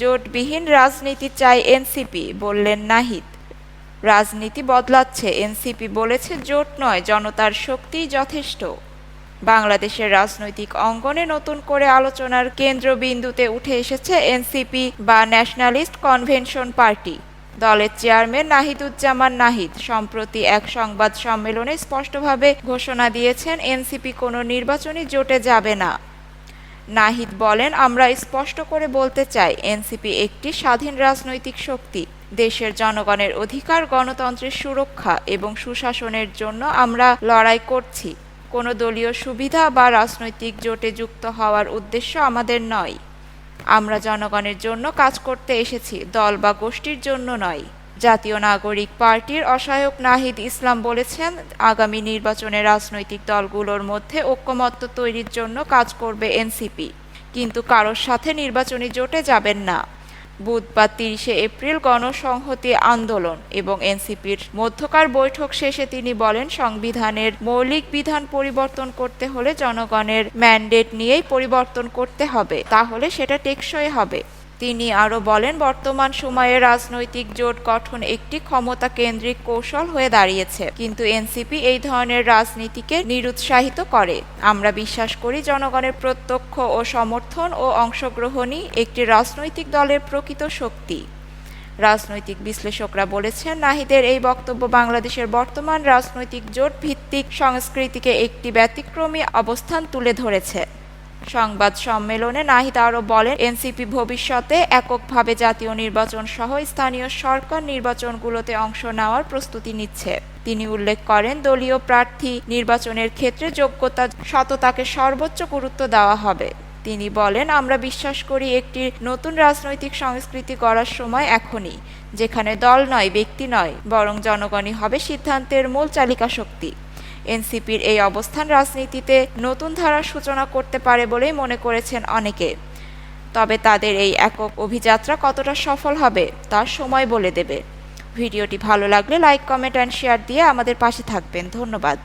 জোটবিহীন রাজনীতি চাই এনসিপি, বললেন নাহিদ। রাজনীতি বদলাচ্ছে, এনসিপি বলেছে জোট নয়, জনতার শক্তিই যথেষ্ট। বাংলাদেশের রাজনৈতিক অঙ্গনে নতুন করে আলোচনার কেন্দ্রবিন্দুতে উঠে এসেছে এনসিপি বা ন্যাশনালিস্ট কনভেনশন পার্টি। দলের চেয়ারম্যান নাহিদুজ্জামান নাহিদ সম্প্রতি এক সংবাদ সম্মেলনে স্পষ্টভাবে ঘোষণা দিয়েছেন, এনসিপি কোনো নির্বাচনী জোটে যাবে না। নাহিদ বলেন, আমরা স্পষ্ট করে বলতে চাই, এনসিপি একটি স্বাধীন রাজনৈতিক শক্তি। দেশের জনগণের অধিকার, গণতন্ত্রের সুরক্ষা এবং সুশাসনের জন্য আমরা লড়াই করছি। কোনো দলীয় সুবিধা বা রাজনৈতিক জোটে যুক্ত হওয়ার উদ্দেশ্য আমাদের নয়। আমরা জনগণের জন্য কাজ করতে এসেছি, দল বা গোষ্ঠীর জন্য নয়। জাতীয় নাগরিক পার্টির অসহায়ক নাহিদ ইসলাম বলেছেন, আগামী নির্বাচনে রাজনৈতিক দলগুলোর মধ্যে ঐক্যমত্য তৈরির জন্য কাজ করবে এনসিপি। কিন্তু কারোর সাথে নির্বাচনী জোটে যাবেন না। বুধবার তিরিশে এপ্রিল গণসংহতি আন্দোলন এবং এনসিপির মধ্যকার বৈঠক শেষে তিনি বলেন, সংবিধানের মৌলিক বিধান পরিবর্তন করতে হলে জনগণের ম্যান্ডেট নিয়েই পরিবর্তন করতে হবে। তাহলে সেটা টেকসই হবে। তিনি আরও বলেন, বর্তমান সময়ে রাজনৈতিক জোট গঠন একটি ক্ষমতা কেন্দ্রিক কৌশল হয়ে দাঁড়িয়েছে। কিন্তু এনসিপি এই ধরনের রাজনীতিকে নিরুৎসাহিত করে। আমরা বিশ্বাস করি জনগণের প্রত্যক্ষ ও সমর্থন ও অংশগ্রহণই একটি রাজনৈতিক দলের প্রকৃত শক্তি। রাজনৈতিক বিশ্লেষকরা বলেছেন, নাহিদের এই বক্তব্য বাংলাদেশের বর্তমান রাজনৈতিক জোট ভিত্তিক সংস্কৃতিকে একটি ব্যতিক্রমী অবস্থান তুলে ধরেছে। সংবাদ সম্মেলনে নাহিদ আরও বলেন, এনসিপি ভবিষ্যতে এককভাবে জাতীয় নির্বাচন সহ স্থানীয় সরকার নির্বাচনগুলোতে অংশ নেওয়ার প্রস্তুতি নিচ্ছে। তিনি উল্লেখ করেন, দলীয় প্রার্থী নির্বাচনের ক্ষেত্রে যোগ্যতা, সততাকে সর্বোচ্চ গুরুত্ব দেওয়া হবে। তিনি বলেন, আমরা বিশ্বাস করি একটি নতুন রাজনৈতিক সংস্কৃতি গড়ার সময় এখনই, যেখানে দল নয়, ব্যক্তি নয়, বরং জনগণই হবে সিদ্ধান্তের মূল চালিকা শক্তি এনসিপির এই অবস্থান রাজনীতিতে নতুন ধারার সূচনা করতে পারে বলেই মনে করেছেন অনেকে। তবে তাদের এই একক অভিযাত্রা কতটা সফল হবে, তার সময় বলে দেবে। ভিডিওটি ভালো লাগলে লাইক, কমেন্ট অ্যান্ড শেয়ার দিয়ে আমাদের পাশে থাকবেন। ধন্যবাদ।